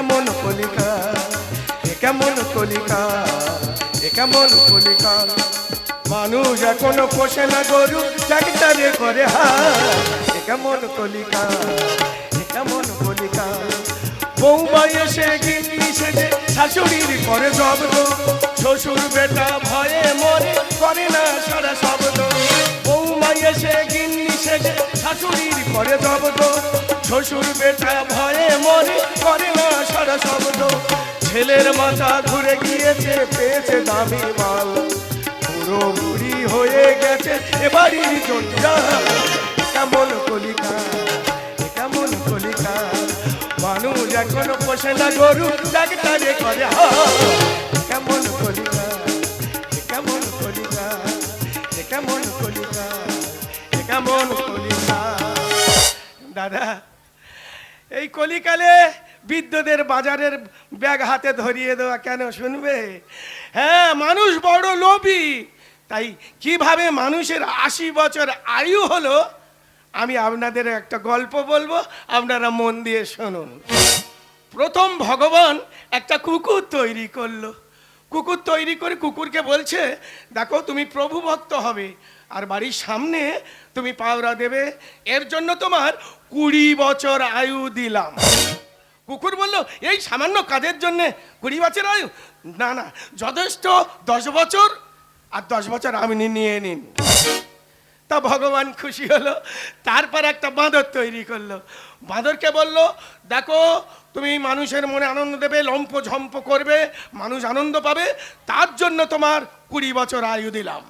কেমন কলিকা? এ কেমন কলিকা? এ কেমন কলিকা? মানুষ এখনও পোষে না গরু করে হায় এ কেমন কলিকা? এ কেমন কলিকা? গিন্নি সেজে শাশুড়ির পরে জব্দ। শ্বশুর বেটা ভয়ে মরে, করে না সারা শব্দ। বৌমা এসে গিন্নি সেজে শাশুড়ির পরে জব্দ। শ্বশুর বেটা ভয়ে মরে, করে সারা শব্দ। ছেলের মাথা ঘুরে গিয়েছে, পেয়েছে দামি মাল। পুরো বুড়ি হয়ে গেছে, এবারই জঞ্জাল। কেমন কলিকা কেমন কলিকা মানুষ এখনও পোষে না গরু, ডাক্তারে করে। কেমন কলিকা কেমন কলিকা কেমন কলিকা কেমন কলিকা দাদা, এই কলিকালে বিদ্যুতের বাজারের ব্যাগ হাতে ধরিয়ে দেওয়া কেন শুনবে? হ্যাঁ মানুষ বড় লোভী। তাই কীভাবে মানুষের আশি বছর আয়ু হলো? আমি আপনাদের একটা গল্প বলব, আপনারা মন দিয়ে শুনুন। প্রথম ভগবান একটা কুকুর তৈরি করল। কুকুর তৈরি করে কুকুরকে বলছে, দেখো, তুমি প্রভু ভক্ত হবে, আর বাড়ির সামনে তুমি পাওরা দেবে। এর জন্য তোমার কুড়ি বছর আয়ু দিলাম। কুকুর বলল, এই সামান্য কাজের জন্যে কুড়ি বছর আয়ু না না, যথেষ্ট, দশ বছর, আর দশ বছর আপনি নিয়ে নিন। তা ভগবান খুশি হলো, তারপর একটা বাঁদর তৈরি করল। বাঁদরকে বলল, দেখো, তুমি মানুষের মনে আনন্দ দেবে, লম্প ঝম্প করবে, মানুষ আনন্দ পাবে, তার জন্য তোমার কুড়ি বছর আয়ু দিলাম।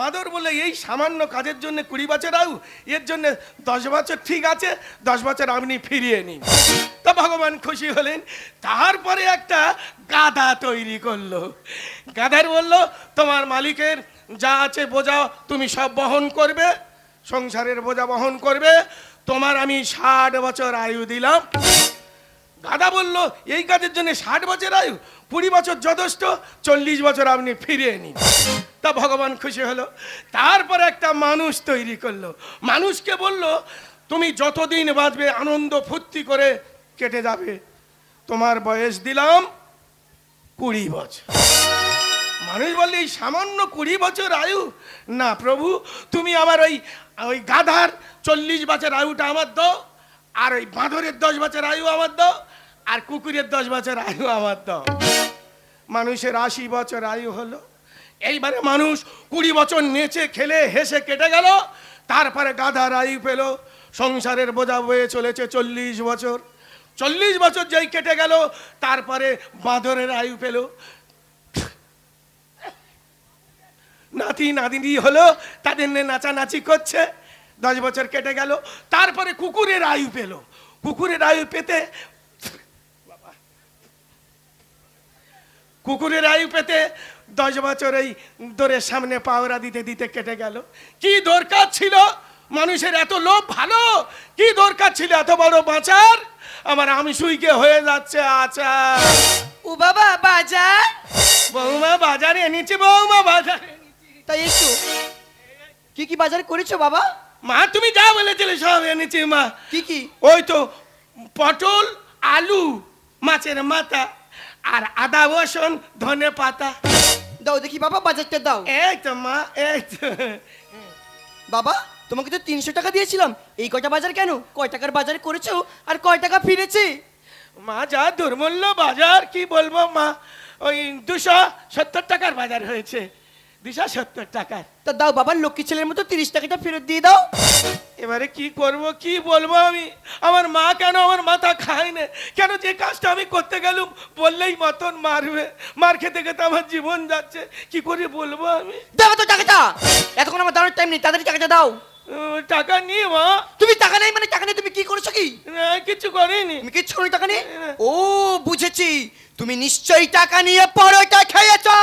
বাঁদর বলে এই সামান্য কাজের জন্য কুড়ি বছর আয়ু? এর জন্য দশ বছর ঠিক আছে, দশ বছর আপনি ফিরিয়ে নিন। ভগবান খুশি হলেন। তারপরে একটা গাধা তৈরি করল। গাধার বলল, তোমার মালিকের যা আছে বোঝা তুমি সব বহন করবে, সংসারের বোঝা বহন করবে, তোমার আমি ষাট বছর আয়ু দিলাম। গাদা বলল, এই কাজের জন্য ষাট বছর আয়ু? কুড়ি বছর যথেষ্ট, চল্লিশ বছর আপনি ফিরিয়ে নিন। তা ভগবান খুশি হলো। তারপর একটা মানুষ তৈরি করল। মানুষকে বলল, তুমি যতদিন বাঁচবে, আনন্দ ফুর্তি করে কেটে যাবে। তোমার বয়স দিলাম কুড়ি বছর। মানুষ বললে, এই সামান্য কুড়ি বছর আয়ু? না প্রভু, তুমি আমার ওই ওই গাধার চল্লিশ বছর আয়ুটা আমার দাও, আর ওই বাঁদরের দশ বছর আয়ু আমার দাও, আর কুকুরের দশ বছর আয়ু আমার দাও। মানুষের আশি বছর আয়ু হলো। এইবারে মানুষ কুড়ি বছর নেচে খেলে হেসে কেটে গেল, তারপরে গাধার আয়ু পেল। সংসারের বোঝা বয়ে চলেছে চল্লিশ বছর। চল্লিশ বছর যেই কেটে গেল, তারপরে বাঁদরের আয়ু পেল। নাতি নাতিনি হলো, তাদের নিয়ে নাচানাচি করছে, দশ বছর কেটে গেল, তারপরে কুকুরের আয়ু পেল। কুকুরের আয়ু পেতে, কুকুরের আয়ু পেতে দশ বছর এই দোরের সামনে পাওরা দিতে দিতে কেটে গেল। কি দরকার ছিল? মানুষের এত লোভ ভালো? কি দরকার ছিল এত বড় বাঁচার? আমার আমি সুইকে হয়ে যাচ্ছে আচার। ও বাবা বাজার? বৌমা বাজারে এনেছি বৌমা বাজারে তাই একটু। কি কি বাজার করেছ বাবা? মা তুমি যা বলেছিলে সব এনেছি মা। কি কি? ওই তো পটল আলু মাছের মাথা আর আদা রসুন ধনে পাতা। দাও দেখি বাবা বাজারটা দাও। এই তো মা এই তো। বাবা তোমাকে তো তিনশো টাকা দিয়েছিলাম। এই কয়টা বাজার কেন? কয় টাকার বাজার করেছ আর কয় টাকা ফিরেছে? মা যা দুর্মূল্য বাজার কি বলব মা? ওই দুশো সত্তর টাকার বাজার হয়েছে। দুশো সত্তর টাকার। তা দাও বাবা লক্ষ্মী ছেলের মতো তিরিশ টাকাটা ফেরত দিয়ে দাও। এবারে কি করব কি বলব আমি? আমার মা কেন আমার মাথা খায় না? কেন যে কাজটা আমি করতে গেলুম বললেই মতন মারবে। মার খেতে খেতে আমার জীবন যাচ্ছে। কি করে বলব আমি? দাও তো টাকাটা! এতক্ষণ আমার দাঁড়ানোর টাইম নেই তাড়াতাড়ি টাকাটা দাও। টাকা নিয়ে মা। তুমি টাকা নেই মানে টাকা নেই তুমি কি করেছ কি? কিছু করিনি। তুমি কিচ্ছু করি টাকা নেই ও বুঝেছি। তুমি নিশ্চয়ই টাকা নিয়ে পরোটা খেয়েছো।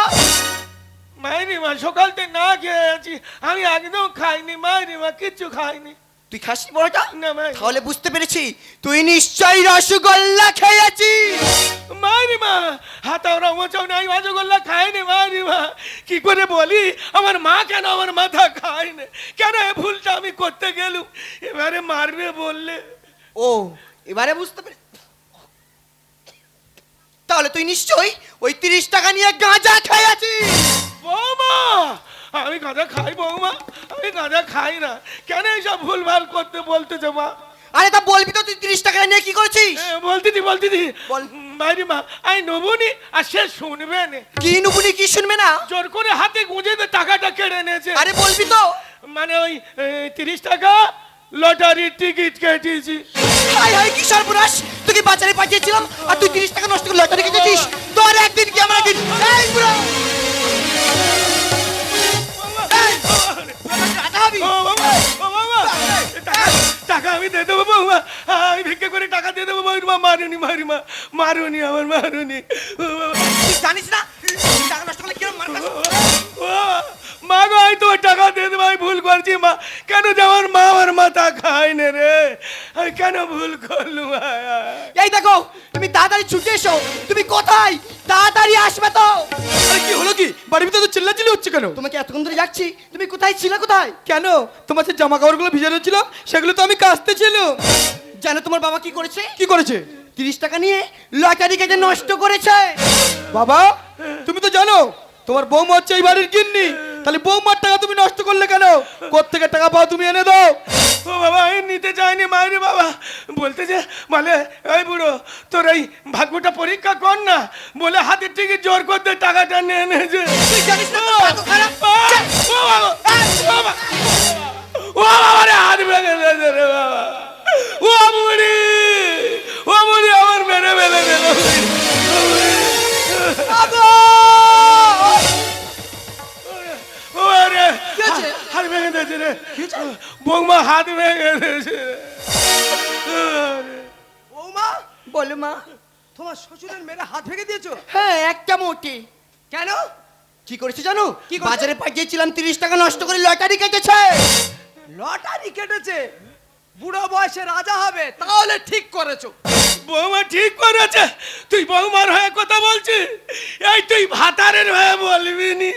মাইনি মা সকালতে না খেয়ে আছি। আমি একদম খাইনি মাইনি মা কিচ্ছু খাইনি। তুই খাসনি পরোটা না মাই তাহলে বুঝতে পেরেছি তুই নিশ্চয়ই রসগোল্লা খেয়েছিস। মাইনি মা হাতাওরা মোচাও নাই রসগোল্লা খাইনি মাইনি মা। কি করে বলি আমার মা কেন আমার মাথা খায় না কেন এই ভুলটা আমি করতে গেলুম? এবারে মারবে বললে। ও এবারে বুঝতে পেরে তাহলে তুই নিশ্চয়ই ওই তিরিশ টাকা নিয়ে গাঁজা খেয়েছিস। বৌমা আমি গাঁজা খাই বৌমা আমি গাঁজা খাই না। কেন এইসব ভুলভাল করতে বলতেছো মা? আরে তা বলবি তো তুই তিরিশ টাকা নিয়ে কি করেছিস? এ, বলতেছি বলতেছি বল। বাইরে মা আমি নেবনি আর সে শুনবে না। কি নুপুনি কি শুনবে না? জোর করে হাতে গুঁজে দিয়ে টাকাটা কেড়ে নিয়েছে। আরে বলবি তো। মানে ওই তিরিশ টাকা লটারির টিকিট কেটেছি। হাই হাই কি সর্বনাশ। তোকে বাজারে পাঠিয়েছিলাম আর তুই তিরিশ টাকা নষ্ট করে লটারি কেটেছিস। তোর একদিন কি আমার একদিন টাকা- আমি দিয়ে দেবো বৌমা আমি ভিক্ষে করে টাকা দিয়ে দেবো বৌমা মারুনি মারিমা মারুনি আমার মারুনি ও জানিস না টাকা নষ্ট করলে কিরম মার ও মা গো আমি তোমার টাকা দিয়ে দেবো আমি ভুল করছি মা। কেন যে আমার মা আমার মাথা খায় না রে? আমি কেন ভুল করলুম। এই দেখো তুমি তাড়াতাড়ি ছুটে এসো। তুমি কোথায়? তাড়াতাড়ি আসবে তো। আরে কি হলো কি? বাড়ির ভিতরে তো চিল্লাচিল্লি হচ্ছে কেন? তোমাকে এতক্ষণ ধরে যাচ্ছি তুমি কোথায় ছিলে কোথায়? কেন? তোমার যে জামা কাপড়গুলো ভিজানো ছিল সেগুলো তো আমি কাচতে ছিল জানো তোমার বাবা কি করেছে? কি করেছে? তিরিশ টাকা নিয়ে লটারি কেটে নষ্ট করেছে। বাবা তুমি তো জানো তোমার বৌমা হচ্ছে এই বাড়ির গিন্নি। তাহলে বৌমার টাকা তুমি নষ্ট করলে কেন? কোথেকে টাকা পাও তুমি এনে দাও। ও বাবা আমি নিতে চাইনি মায়ের বাবা। বলতে যে বলে এই বুড়ো তোর এই ভাগ্যটা পরীক্ষা কর না। বলে হাতের থেকে জোর করতে টাকাটা নিয়ে এনেছে। তুই জানিস না বৌমা হাত ভেঙে গেছে। বৌমা? বলো মা। তোমার শ্বশুরের মেরে হাত ভেঙে দিয়েছ? হ্যাঁ একটা মোটি। কেন? কি করেছে জানো? কি? বাজারে পাঠিয়েছিলাম তিরিশ টাকা নষ্ট করে লটারি কেটেছে। লটারি কেটেছে? বুড়ো বয়সে রাজা হবে তাহলে ঠিক করেছ। বৌমা ঠিক করেছে। তুই বৌমার হয়ে কথা বলছিস? এই তুই ভাতারের হয়ে বলবি নি।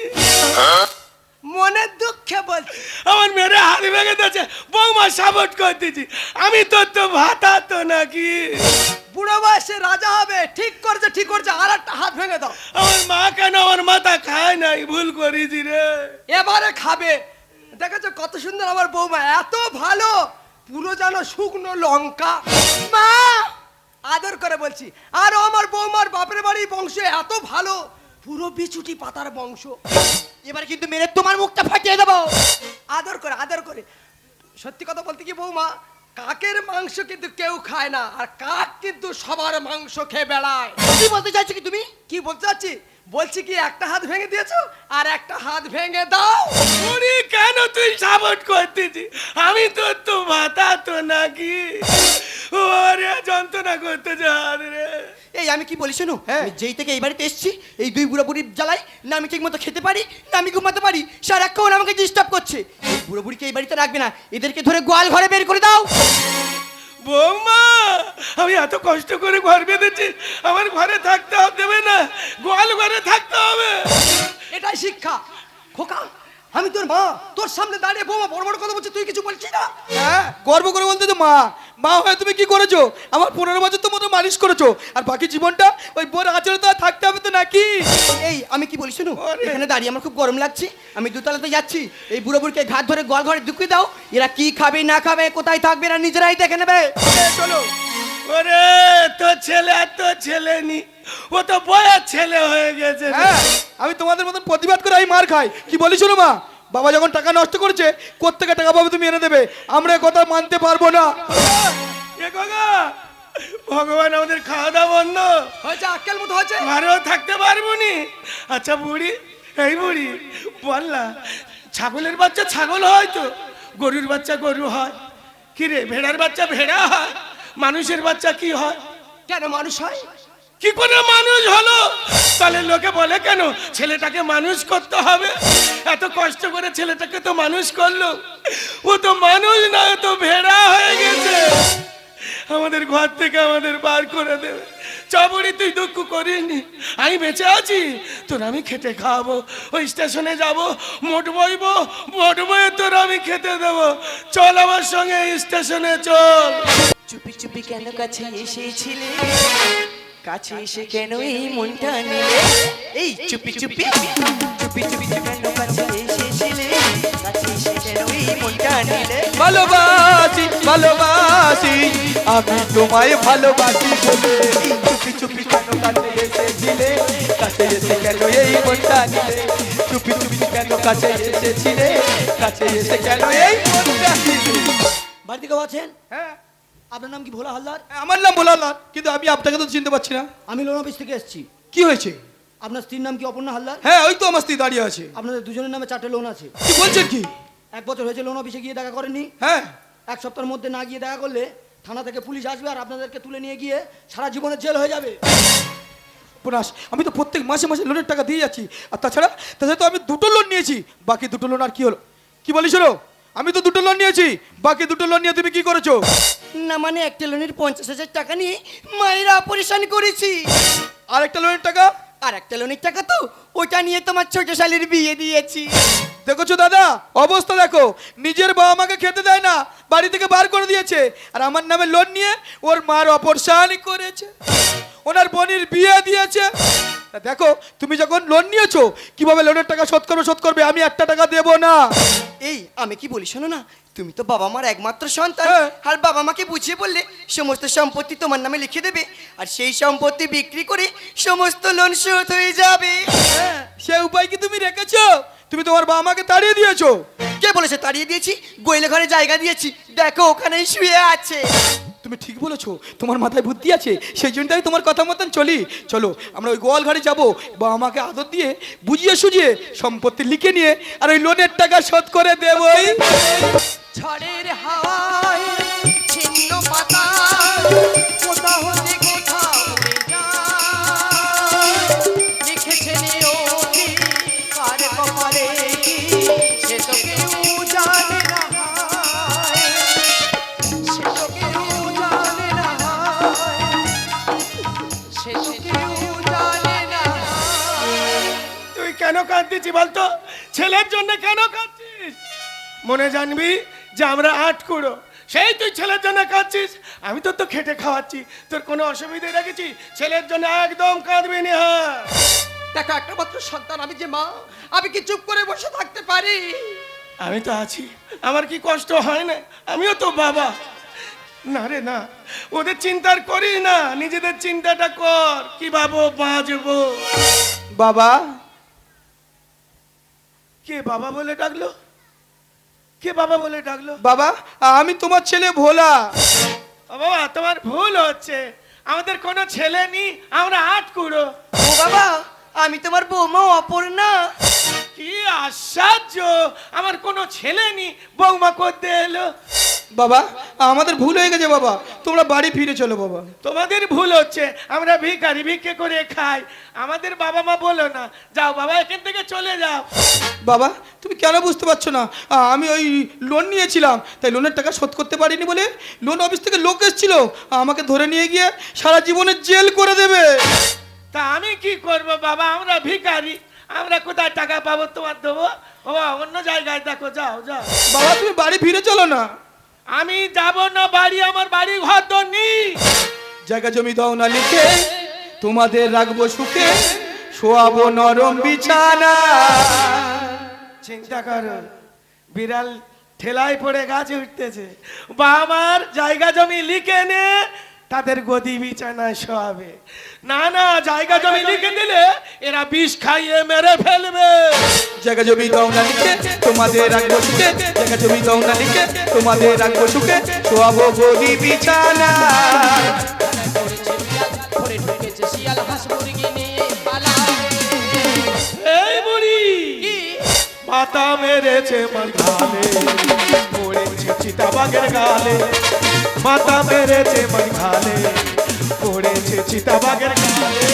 মনের দুঃখে বলছি। আমার মেয়েরা হাত ভেঙে দিয়েছে বৌমা সাপোর্ট করে দিয়েছি। আমি তোর তো ভাতা তো নাকি? বুড়ো বয়সে রাজা হবে ঠিক করেছে ঠিক করেছে আর একটা হাত ভেঙে দাও। আমার মা কেন আমার মাথা খায় নাই? ভুল করেছি রে। এবারে খাবে। দেখেছ কত সুন্দর আমার বৌমা এত ভালো। পুরো যেন শুকনো লঙ্কা। মা! আদর করে বলছি। আর আমার বৌমার বাপের বাড়ির বংশ এত ভালো। পুরো বিছুটি পাতার বংশ। এবার কিন্তু মেরে তোমার মুখটা ফাটিয়ে দেবো। আদর করে আদর করে। সত্যি কথা বলতে কি বৌমা কাকের মাংস কিন্তু কেউ খায় না আর কাক কিন্তু সবার মাংস খেয়ে বেড়ায়। কি বলতে চাইছো কি তুমি? কি বলতে চাচ্ছি? বলছি কি একটা হাত ভেঙে দিয়েছ আর একটা হাত ভেঙে দাও। উনি কেন তুই সাপোর্ট করতেছি? আমি তোর তো ভাতা তো নাকি। ওরে যন্ত্রণা করতে যান রে। এই আমি কি বলি শোনো? হ্যাঁ। যেই থেকে এই বাড়িতে এসেছি এই দুই বুড়ো বুড়ির জ্বালাই না আমি ঠিক মতো খেতে পারি না আমি ঘুমাতে পারি সারাক্ষণ আমাকে ডিস্টার্ব করছে। এই বুড়ো বুড়িকে এই বাড়িতে রাখবে না এদেরকে ধরে গোয়াল ঘরে বের করে দাও। বৌমা আমি এত কষ্ট করে ঘর বেঁধেছি আমার ঘরে থাকতে হবে দেবে না গোয়াল ঘরে থাকতে হবে। এটাই শিক্ষা। খোকা আমি তোর মা তোর সামনে দাঁড়িয়ে বৌমা বড় বড় কথা বলছি তুই কিছু বলছিস না? হ্যাঁ গর্ব করে বলতে তো মা মা হয়ে তুমি কি করেছ? আমার পনেরো বছর তো মতো মালিশ করেছ। আর বাকি জীবনটা ওই বোর আচরণ তো আর থাকতে হবে তো নাকি? এই আমি কি বলি শোনো। এখানে দাঁড়িয়ে আমার খুব গরম লাগছে। আমি দুতলাতে যাচ্ছি। এই বুড়ো বুড়িকে ঘাট ধরে গল ঘরে ঢুকিয়ে দাও। এরা কি খাবে না খাবে কোথায় থাকবে এরা নিজেরাই দেখে নেবে। চলো। ওরে তো ছেলে তোর ছেলে নি। ও তো বয়ের ছেলে হয়ে গেছে হ্যাঁ আমি তোমাদের মতন প্রতিবাদ করে আমি মার খাই। কি বলি শোনো মা? বাবা যখন টাকা নষ্ট করেছে কোত্থেকে টাকা পাবে তুমি এনে দেবে? আমরা কথা মানতে পারব না। এ গগা, ভগবান আমাদের খাওয়া দাওয়া বন্ধ। হয়েছে আক্কেল মতো হয়েছে। ঘরেও থাকতে পারব নি। আচ্ছা বুড়ি এই বুড়ি বল না। ছাগলের বাচ্চা ছাগল হয় তো গরুর বাচ্চা গরু হয়। কি রে ভেড়ার বাচ্চা ভেড়া হয়? মানুষের বাচ্চা কি হয়? কেন মানুষ হয়? কি করে মানুষ হলো? তাহলে লোকে বলে কেন, ছেলেটাকে মানুষ করতে হবে? এত কষ্ট করে ছেলেটাকে তো মানুষ করল। ও তো মানুষ না তো ভেড়া হয়ে গেছে। আমাদের ঘর থেকে আমাদের বার করে দেবে। চাবড়ি তুই দুঃখ করিনি আমি বেঁচে আছি, তোর আমি খেতে খাওয়াবো ওই স্টেশনে যাব, মোট বইবো, মোট বইয়ে তোর আমি খেতে দেবো। চল আমার সঙ্গে স্টেশনে চল। চুপি চুপি কেন কাছে এসেছিলে? কাছে এসে কেন এই মনটা নিলে? এই চুপি চুপি চুপি চুপি। কেন কাছে এসেছিলে। কাছে এসে কেন এই মনটা নিলে? ভালোবাসি ভালোবাসি আমি তোমায় ভালোবাসি বলে। চুপি চুপি কেন কাছে এসেছিলে। কাছে এসে কেন এই মনটা নিলে? চুপি চুপি কেন কাছে এসেছিলে। কাছে এসে কেন এই মনটা নিলে? বাড়িতে কেউ আছেন? হ্যাঁ। আপনার নাম কি ভোলা হালদার? আমার নাম বলালাম কিন্তু আমি আপনাকে তো চিনতে পারছি না। আমি লোন অফিস থেকে এসেছি। কি হয়েছে? আপনার স্ত্রীর নাম কি অপর্ণা হালদার? হ্যাঁ ওই তো আমার স্ত্রী দাঁড়িয়ে আছে। আপনাদের দুজনের নামে চারটে লোন আছে। কি বলছেন কি? এক বছর হয়েছে লোন অফিসে গিয়ে দেখা করেননি হ্যাঁ। এক সপ্তাহের মধ্যে না গিয়ে দেখা করলে থানা থেকে পুলিশ আসবে আর আপনাদেরকে তুলে নিয়ে গিয়ে সারা জীবনের জেল হয়ে যাবে। পুনাস আমি তো প্রত্যেক মাসে মাসে লোনের টাকা দিয়ে যাচ্ছি। আর তাছাড়া তাছাড়া তো আমি দুটো লোন নিয়েছি। বাকি দুটো লোন আর কি হলো? কি বলিস? আমি তো দুটো লোন নিয়েছি। বাকি দুটো লোন নিয়ে তুমি কি করেছ? না মানে একটা লোনের পঞ্চাশ হাজার টাকা নিয়ে মায়ের অপারেশন করেছি। আর একটা লোনের টাকা? আর একটা লোনের টাকা তো ওটা নিয়ে তোমার ছোট শালির বিয়ে দিয়েছি। দেখোছো দাদা? অবস্থা দেখো। নিজের বাবা মাকে খেতে দেয় না বাড়ি থেকে বার করে দিয়েছে। আর আমার নামে লোন নিয়ে ওর মার অপরশান করেছে। ওনার বোনের বিয়ে দিয়েছে। তা দেখো তুমি যখন লোন নিয়েছো কীভাবে লোনের টাকা শোধ করবে শোধ করবে আমি একটা টাকা দেবো না। এই আমি কি বলি শোনো না তুমি তো বাবা মার একমাত্র সন্তান। হ্যাঁ। আর বাবা মাকে বুঝিয়ে বললে সমস্ত সম্পত্তি তোমার নামে লিখে দেবে। আর সেই সম্পত্তি বিক্রি করে সমস্ত লোন শোধ হয়ে যাবে। হ্যাঁ, সে উপায় কি তুমি রেখেছো? তুমি তোমার বাবা মাকে তাড়িয়ে দিয়েছ। কে বলেছে তাড়িয়ে দিয়েছি? গোয়েলে ঘরে জায়গা দিয়েছি। দেখো ওখানেই শুয়ে আছে। তুমি ঠিক বলেছ, তোমার মাথায় বুদ্ধি আছে, সেই জন্য আমি তোমার কথা মতন চলি। চলো, আমরা ওই গোয়াল ঘরে যাব, বা আমাকে আদর দিয়ে বুঝিয়ে সুঝিয়ে সম্পত্তি লিখে নিয়ে আর ওই লোনের টাকা শোধ করে দেবই ঝড়ের হাওয়ায় ছিন্ন পাতা কেন কাঁদতেছি বলতো? ছেলের জন্য কেন কাঁদছিস? মনে জানবি যে আমরা আট কুড়ো। সেই তুই ছেলের জন্য কাঁদছিস? আমি তো তো খেটে খাওয়াচ্ছি। তোর কোনো অসুবিধে রেখেছি ছেলের জন্য একদম কাঁদবি না। হ্যাঁ দেখো একটা মাত্র সন্তান আমি যে মা আমি কি চুপ করে বসে থাকতে পারি? আমি তো আছি। আমার কি কষ্ট হয় না? আমিও তো বাবা। না রে না। ওদের চিন্তার করি না। নিজেদের চিন্তাটা কর। কি ভাবো বাঁচবো? বাবা কে বাবা বলে ডাকলো? কে বাবা বলে ডাকলো? বাবা আমি তোমার ছেলে ভোলা। বাবা তোমার ভুল হচ্ছে। আমাদের কোনো ছেলে নেই আমরা আট কুড়ো। ও বাবা আমি তোমার বৌমা অপর্ণা। কি আশ্চর্য আমার কোনো ছেলে নেই বৌমা করতে এলো। বাবা আমাদের ভুল হয়ে গেছে বাবা। তোমরা বাড়ি ফিরে চলো বাবা। তোমাদের ভুল হচ্ছে আমরা ভিখারি ভিক্ষে করে খাই। আমাদের বাবা মা বলো না যাও বাবা এখান থেকে চলে যাও। বাবা তুমি কেন বুঝতে পারছ না? আ, আমি ওই লোন নিয়েছিলাম তাই লোনের টাকা শোধ করতে পারিনি বলে লোন অফিস থেকে লোক এসেছিল। আমাকে ধরে নিয়ে গিয়ে সারা জীবনের জেল করে দেবে। তা আমি কি করব বাবা? আমরা ভিখারি আমরা কোথায় টাকা পাবো তোমার দেবো? ও অন্য জায়গায় দেখো যাও যাও। বাবা তুমি বাড়ি ফিরে চলো না। আমি যাব না বাড়ি আমার বাড়ি ঘর তো নি জায়গা জমি দাও না লিখে তোমাদের রাখব সুখে শোয়াবো নরম বিছানা। চিন্তা করো বিড়াল ঠেলায় পড়ে গাছে উঠতেছে। বাবার জায়গা জমি লিখে নে তাদের গদি বিছানায় শোয়াবে। না না জায়গা জমি। লিখে দিলে এরা বিষ খাইয়ে মেরে ফেলবে। জায়গা জমি দাও না লিখে তোমাদের রাখব সুখে। জায়গা জমি দাও না লিখে তোমাদের রাখব সুখে। শোয়াবো গদি বিছানা এই বুড়ি পাতা মেরেছে মার গালে পড়েছে চিতাবাগের গালে। মাথা মেরেছে মার গালে পড়েছে চিতাবাগের গালে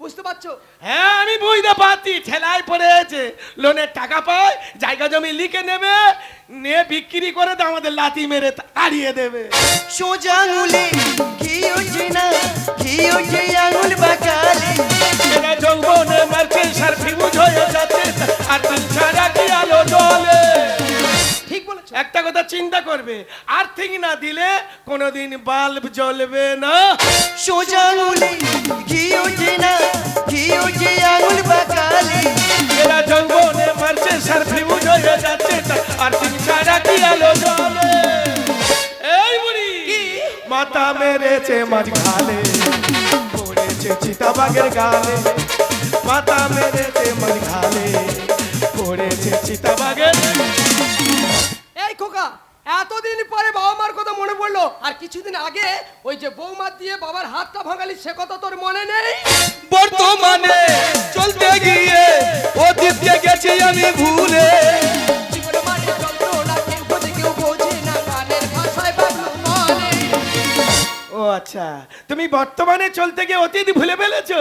বুঝতে পারছ? হ্যাঁ আমি বুঝতে পারছি ঠেলায় পড়েছে। লোনের টাকা পায় জায়গা জমি লিখে নেবে নিয়ে বিক্রি করে তো আমাদের লাথি মেরে তাড়িয়ে দেবে। সোজা আঙুলে ঘি ওঠে না? ঘি ওঠে আঙুল বাকালে এরা যৌবনে মারছে সার ফিউজ হয়ে যাচ্ছে আর তুই ছাড়া কি আলো বলেছ একটা কথা চিন্তা করবে আর্থিং না দিলে কোনোদিন বাল্ব জ্বলবে না। সোজা আঙুলে ঘি ওঠে না ঘি ওঠে আঙুল বাকালে এরা যৌবনে মারছে সার ফিউজ হয়ে যাচ্ছে আর্থিং ছাড়া কি আলো জ্বলে? এই বুড়ি মাথা মেরেছে মাঝ খালে পড়েছে চিতাবাগের গালে। মাথা মেরেছে মাঝ খালে এতদিন পরে বাবা মার কথা মনে পড়ল। আর কিছুদিন আগে ওই যে বৌমা দিয়ে বাবার হাতটা ভাঙালি সে কথা তোর মনে নেই? বর্তমানে চলতে গিয়ে অতীতকে গেছি আমি ভুলে। মানে যন্ত্রণা কেউ বোঝে কেউ বোঝে না গানের ভাষায় বাংলা বলে ও আচ্ছা তুমি বর্তমানে চলতে গিয়ে অতীত ভুলে ফেলেছো?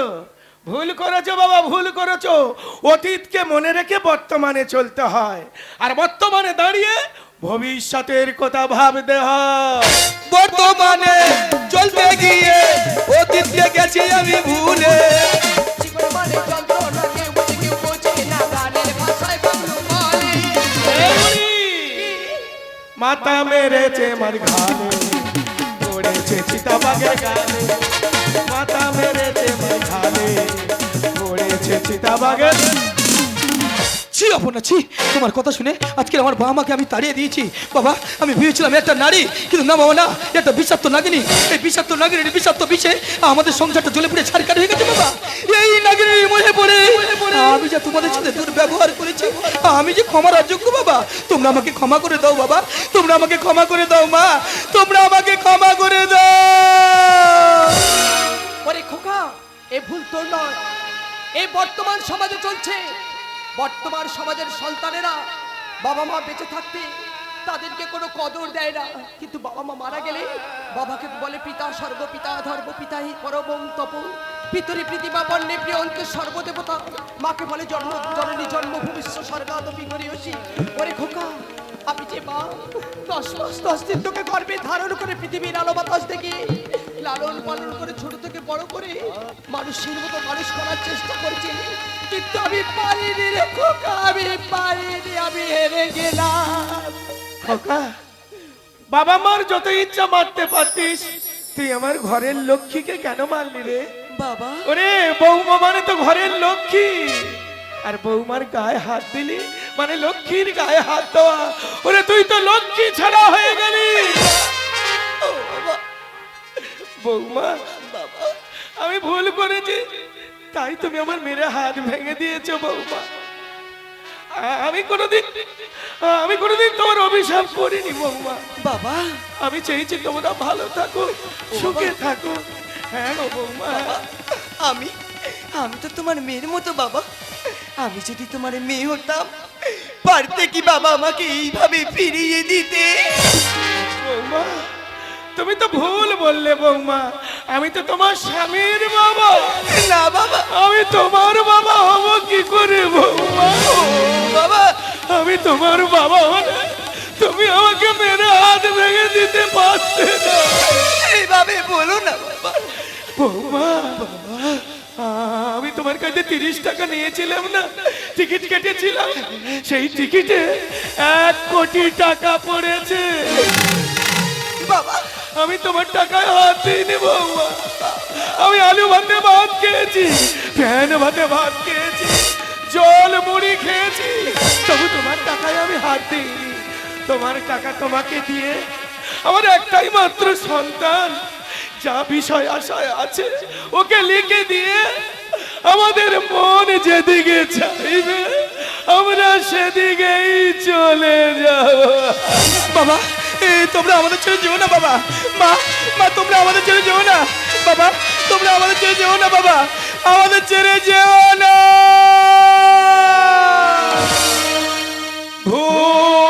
ভুল করেছ বাবা ভুল করেছ। অতীতকে মনে রেখে বর্তমানে চলতে হয়। আর বর্তমানে দাঁড়িয়ে ভবিষ্যতের কথা ভাবতে হয়। বর্তমানে চলতে গিয়ে অতীতকে গেছি আমি ভুলে। মানে মাথা মেরেছে মার ঘালে পড়েছে চিতাবাগের গালে। মাথা মেরেছে মার ঘালে পড়েছে চিতাবাগের ছি তোমার কথা শুনে আজকে আমার বাবা মাকে আমি তাড়িয়ে দিয়েছি। বাবা, আমি ভেবেছিলাম একটা নারী, কিন্তু না, বাবা, না, একটা বিষাক্ত নাগিনী। এই বিষাক্ত নাগিনীর বিষাক্ত বিষে আমাদের সংসারটা জ্বলে পুড়ে ছাড়কার হয়ে গেছে, বাবা। এই নাগিনীর মনে পড়ে। আমি যা তোমাদের সাথে দুর্ব্যবহার করেছি, আমি যে ক্ষমার অযোগ্য, বাবা। তোমরা আমাকে ক্ষমা করে দাও, বাবা। তোমরা আমাকে ক্ষমা করে দাও, মা। তোমরা আমাকে ক্ষমা করে দাও। ওরে খোকা, এ ভুল তোর নয়। এই বর্তমান সমাজে চলছে। বর্তমান সমাজের সন্তানেরা বাবা মা বেঁচে থাকতে তাদেরকে কোনো কদর দেয় না। কিন্তু বাবা মা মারা গেলে বাবাকে বলে, পিতা স্বর্গ সর্বপিতা ধর্ম পিতা হি পরমম তপ। পিতরি প্রীতিমা বন্যে প্রিয় অঙ্কের সর্বদেবতা। মাকে বলে, জন্ম, জননী জন্মভূমি স্বর্গাত বিগরিয়সী ওরে খোকা আমি যে মা, দশ মাস, দশ দিন তোকে গর্বে ধারণ করে পৃথিবীর আলো বাতাস দেখে লালন পালন করে ছোট থেকে বড় করে মানুষের মতো মানুষ করার চেষ্টা করছি। কিন্তু আমি পারিনি রে খোকা আমি পারিনি আমি হেরে গেলাম। খোকা বাবা মার যত ইচ্ছা মারতে পারতিস তুই আমার ঘরের লক্ষ্মীকে কেন মারলি রে? বাবা। ওরে বৌমা মানে তো ঘরের লক্ষ্মী। আর বৌমার গায়ে হাত দিলি মানে লক্ষ্মীর গায়ে হাত দেওয়া। ওরে তুই তো লক্ষ্মী ছাড়া হয়ে গেলি। বৌমা বাবা আমি ভুল করেছি। তাই তুমি আমার মেরে হাত ভেঙে দিয়েছ বৌমা। আমি কোনোদিন আমি কোনোদিন তোমার অভিশাপ করিনি বৌমা। বাবা। আমি চেয়েছি তোমরা ভালো থাকো সুখে থাকো। হ্যাঁ গো বৌমা। আমি আমি তো তোমার মেয়ের মতো বাবা। আমি যদি তোমার মেয়ে হতাম পারতে কি বাবা আমাকে এইভাবে ফিরিয়ে দিতে? বৌমা তুমি তো ভুল বললে বৌমা। আমি তো তোমার স্বামীর বাবা। না বাবা। আমি তোমার বাবা হব কি করে বৌমা? বাবা। আমি তোমার বাবা হলে তুমি আমাকে মেরে হাত ভেঙে দিতে পারতে না। এইভাবে বলো না বাবা। বৌমা আমি তোমার কাছে তিরিশ টাকা নিয়েছিলাম না টিকিট কেটেছিলাম। সেই টিকিটে এক কোটি টাকা পড়েছে। বাবা আমি তোমার টাকায় হাত দিইনি বৌমা আমি আলু ভাতে ভাত খেয়েছি, ফ্যান ভাতে ভাত খেয়েছি, জল মুড়ি খেয়েছি, তবু তোমার টাকায় আমি হাত দিইনি। তোমার টাকা তোমাকে দিয়ে আমার একটাই মাত্র সন্তান। যা বিষয় আশায় আছে, ওকে লিখে দিয়ে আমাদের মন যেদিকে চাইবে, আমরা সেদিকেই চলে যাব। বাবা তোমরা আমাদের ছেড়ে যেও না, বাবা। মা মা, তোমরা আমাদের ছেড়ে যেও না, বাবা। তোমরা আমাদের ছেড়ে যেও না, বাবা। আমাদের ছেড়ে যেও না। ভুল